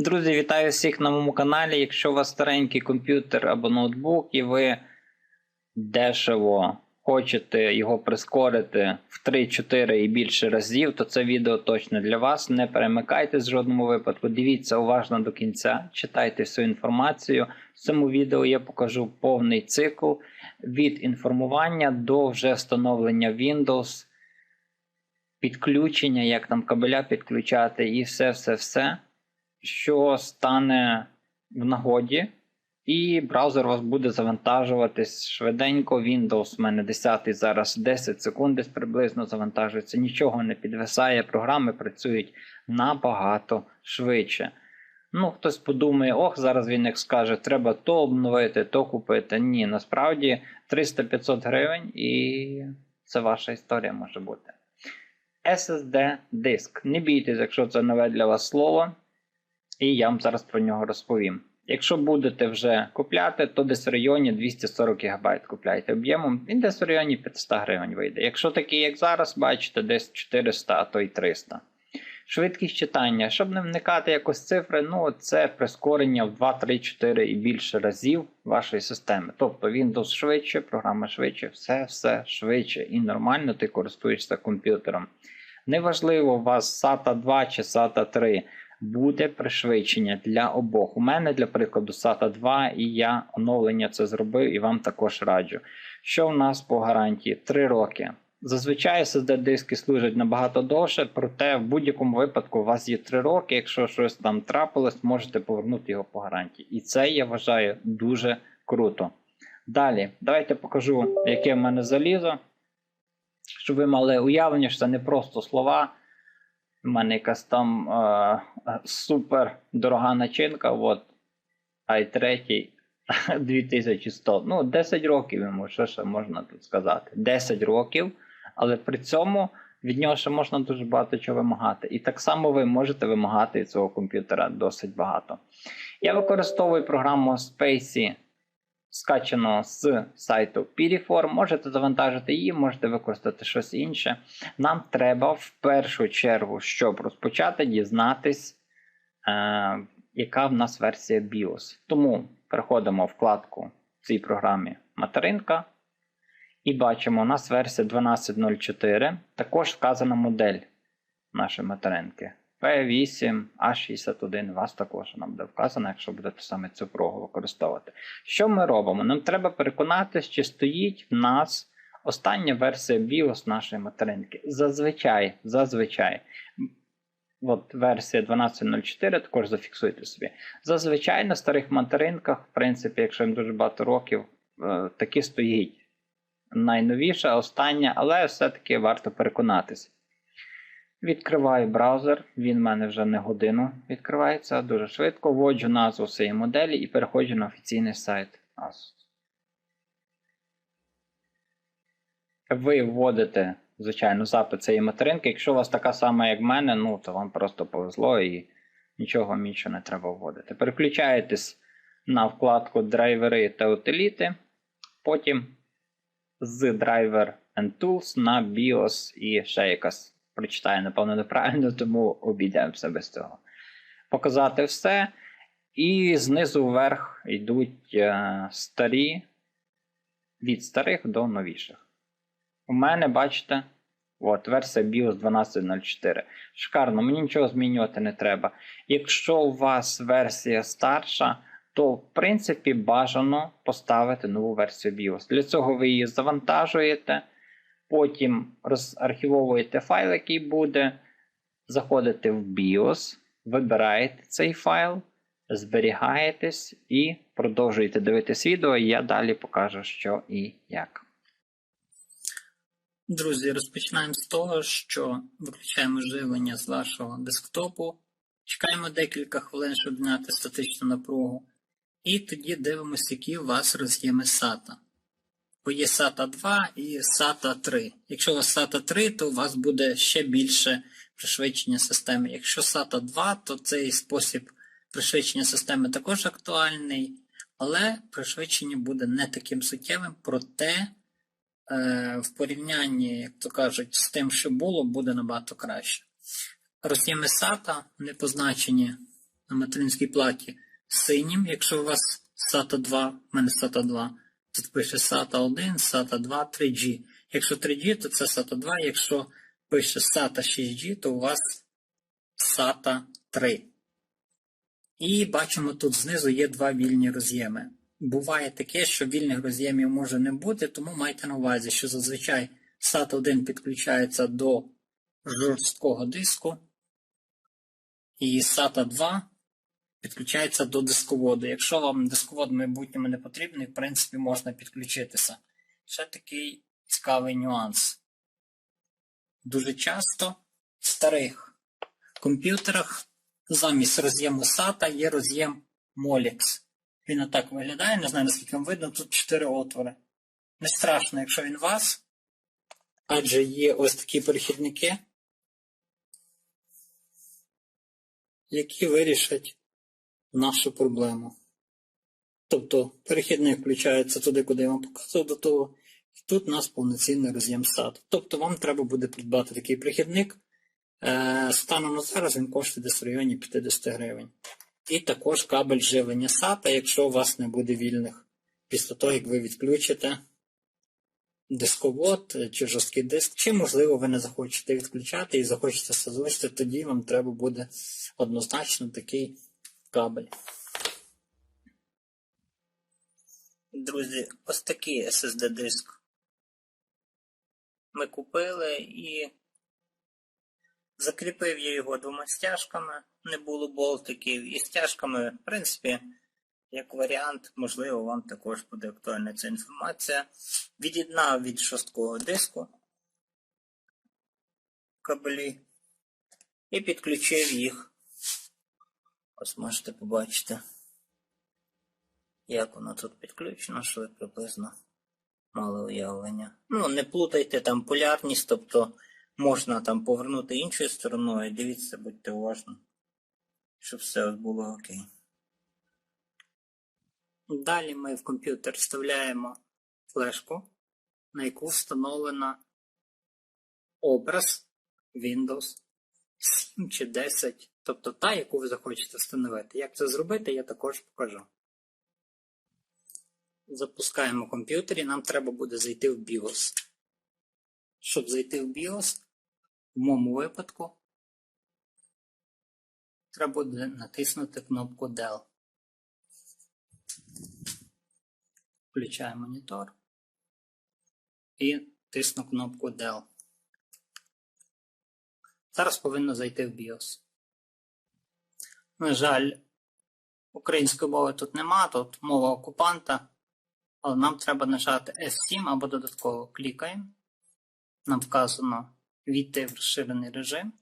Друзі, вітаю всіх на моєму каналі. Якщо у вас старенький комп'ютер або ноутбук, і ви дешево хочете його прискорити в 3-4 і більше разів, то це відео точно для вас. Не перемикайтесь в жодному випадку. Дивіться уважно до кінця, читайте всю інформацію. В цьому відео я покажу повний цикл від інформування до вже встановлення Windows, підключення, як там кабеля підключати, і все-все-все що стане в нагоді, і браузер у вас буде завантажуватись швиденько. Windows у мене 10 зараз 10 секунд десь приблизно завантажується, нічого не підвисає, програми працюють набагато швидше. Ну, хтось подумає, ох, зараз він як скаже, треба то обновити, то купити. Ні, насправді 300-500 гривень, і це ваша історія може бути. SSD диск. Не бійтесь, якщо це нове для вас слово і я вам зараз про нього розповім. Якщо будете вже купляти, то десь в районі 240 ГБ купляйте об'ємом, він десь в районі 500 гривень вийде. Якщо такий, як зараз, бачите, десь 400, а то й 300. Швидкість читання, щоб не вникати якось цифри, ну це прискорення в 2, 3, 4 і більше разів вашої системи. Тобто Windows швидше, програма швидше, все все швидше і нормально ти користуєшся комп'ютером. Неважливо, у вас SATA 2 чи SATA 3 буде пришвидшення для обох. У мене, для прикладу, SATA 2, і я оновлення це зробив і вам також раджу. Що в нас по гарантії? 3 роки. Зазвичай SSD-диски служать набагато довше, проте в будь-якому випадку у вас є 3 роки. Якщо щось там трапилось, можете повернути його по гарантії. І це я вважаю дуже круто. Далі, давайте покажу, яке в мене залізо. Щоб ви мали уявлення, що це не просто слова. У мене якась там е, супер дорога начинка. От i3 2100. Ну, 10 років йому, що ще можна тут сказати? 10 років, але при цьому від нього ще можна дуже багато чого вимагати. І так само ви можете вимагати цього комп'ютера досить багато. Я використовую програму Spacey скачано з сайту Piriform. Можете завантажити її, можете використати щось інше. Нам треба в першу чергу, щоб розпочати, дізнатись, е, яка в нас версія BIOS. Тому переходимо в вкладку в цій програмі Материнка. І бачимо, у нас версія 12.04. Також вказана модель нашої материнки. P8, A61, у вас також вона буде вказана, якщо будете саме цю прогу використовувати. Що ми робимо? Нам треба переконатися, чи стоїть в нас остання версія BIOS нашої материнки. Зазвичай, зазвичай. От версія 12.04, також зафіксуйте собі. Зазвичай на старих материнках, в принципі, якщо їм дуже багато років, е, таки стоїть найновіша, остання, але все-таки варто переконатися. Відкриваю браузер, він в мене вже не годину відкривається дуже швидко. Вводжу назву цієї моделі і переходжу на офіційний сайт Asus. Ви вводите, звичайно, запит цієї материнки. Якщо у вас така сама, як в мене, ну, то вам просто повезло і нічого іншого не треба вводити. Переключаєтесь на вкладку драйвери та утиліти. Потім з Driver and Tools на BIOS і ще якась прочитаю, напевно, неправильно, тому обійдемося без цього. Показати все. І знизу вверх йдуть е, старі від старих до новіших. У мене, бачите, от, версія BIOS 12.04. Шикарно, мені нічого змінювати не треба. Якщо у вас версія старша, то в принципі бажано поставити нову версію BIOS. Для цього ви її завантажуєте. Потім розархівовуєте файл, який буде. Заходите в BIOS, вибираєте цей файл, зберігаєтесь і продовжуєте дивитись відео, і я далі покажу, що і як. Друзі, розпочинаємо з того, що виключаємо живлення з вашого десктопу, чекаємо декілька хвилин, щоб зняти статичну напругу, і тоді дивимося, які у вас роз'єми SATA. Бо є SATA 2 і SATA 3. Якщо у вас SATA 3, то у вас буде ще більше пришвидшення системи. Якщо SATA 2, то цей спосіб пришвидшення системи також актуальний, але пришвидшення буде не таким суттєвим, проте е, в порівнянні, як то кажуть, з тим, що було, буде набагато краще. Роз'єми SATA не позначені на материнській платі синім, якщо у вас SATA 2, в мене SATA 2, тут пише SATA 1, SATA 2, 3G. Якщо 3G, то це SATA 2, якщо пише SATA 6G, то у вас SATA 3. І бачимо, тут знизу є два вільні роз'єми. Буває таке, що вільних роз'ємів може не бути, тому майте на увазі, що зазвичай SATA 1 підключається до жорсткого диску, і SATA 2 підключається до дисководу. Якщо вам дисковод в майбутньому не потрібний, в принципі, можна підключитися. Ще такий цікавий нюанс. Дуже часто в старих комп'ютерах замість роз'єму SATA є роз'єм Molex. Він отак виглядає, не знаю наскільки вам видно, тут 4 отвори. Не страшно, якщо він у вас, адже є ось такі перехідники, які вирішать нашу проблему. Тобто перехідник включається туди, куди я вам показував до того, і тут у нас повноцінний роз'єм SATA. Тобто вам треба буде придбати такий перехідник. Е, станом на зараз він коштує десь в районі 50 гривень. І також кабель живлення SATA, якщо у вас не буде вільних. Після того, як ви відключите дисковод чи жорсткий диск, чи, можливо, ви не захочете відключати і захочете все залишити, тоді вам треба буде однозначно такий кабель. Друзі, ось такий SSD диск. Ми купили і закріпив я його двома стяжками, не було болтиків, і стяжками, в принципі, як варіант, можливо, вам також буде актуальна ця інформація. Від'єднав від шорсткого диску кабелі і підключив їх. Ось можете побачити, як воно тут підключено, що ви приблизно мали уявлення. Ну, не плутайте там полярність, тобто можна там повернути іншою стороною. Дивіться, будьте уважні, щоб все було окей. Далі ми в комп'ютер вставляємо флешку, на яку встановлено образ Windows 7 чи 10, тобто та, яку ви захочете встановити. Як це зробити, я також покажу. Запускаємо комп'ютер і нам треба буде зайти в BIOS. Щоб зайти в BIOS, в моєму випадку, треба буде натиснути кнопку Dell. Включаю монітор і тисну кнопку Dell. Зараз повинно зайти в BIOS. На жаль, української мови тут нема, тут мова окупанта, але нам треба нажати F7 або додатково клікаємо. Нам вказано війти в розширений режим.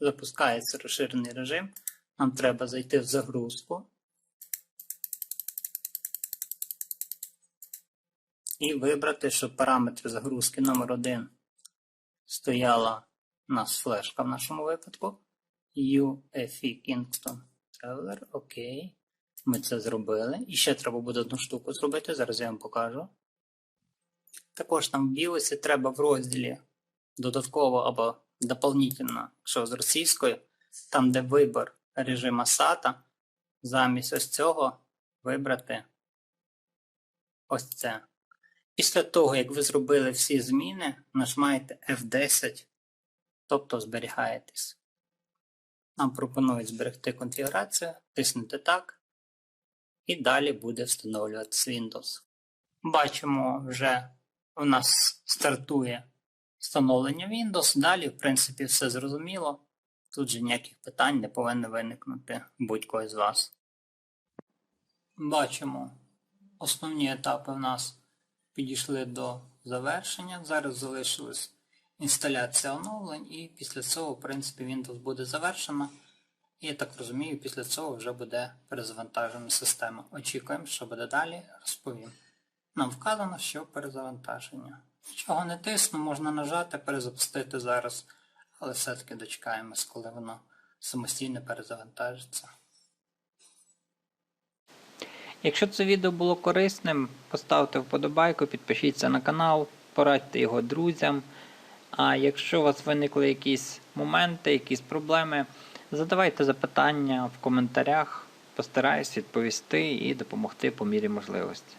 Запускається розширений режим. Нам треба зайти в загрузку. І вибрати, щоб параметри загрузки номер 1 стояла у нас флешка в нашому випадку. UEFI Kingston Traveler. Окей. Ми це зробили. І ще треба буде одну штуку зробити. Зараз я вам покажу. Також там в BIOS треба в розділі додатково або дополнительно, якщо з російською, там, де вибір режима SATA, замість ось цього вибрати ось це. Після того, як ви зробили всі зміни, нажимаєте F10, тобто зберігаєтесь. Нам пропонують зберегти конфігурацію, тиснете так, і далі буде встановлюватися Windows. Бачимо, вже у нас стартує встановлення Windows. Далі, в принципі, все зрозуміло. Тут же ніяких питань не повинно виникнути будь-кого з вас. Бачимо, основні етапи в нас підійшли до завершення. Зараз залишилась інсталяція оновлень, і після цього, в принципі, Windows буде завершено. І я так розумію, після цього вже буде перезавантажена система. Очікуємо, що буде далі, розповім. Нам вказано, що перезавантаження. Нічого не тисну, можна нажати, перезапустити зараз, але все-таки дочекаємось, коли воно самостійно перезавантажиться. Якщо це відео було корисним, поставте вподобайку, підпишіться на канал, порадьте його друзям. А якщо у вас виникли якісь моменти, якісь проблеми, Задавайте запитання в коментарях, постараюсь відповісти і допомогти по мірі можливості.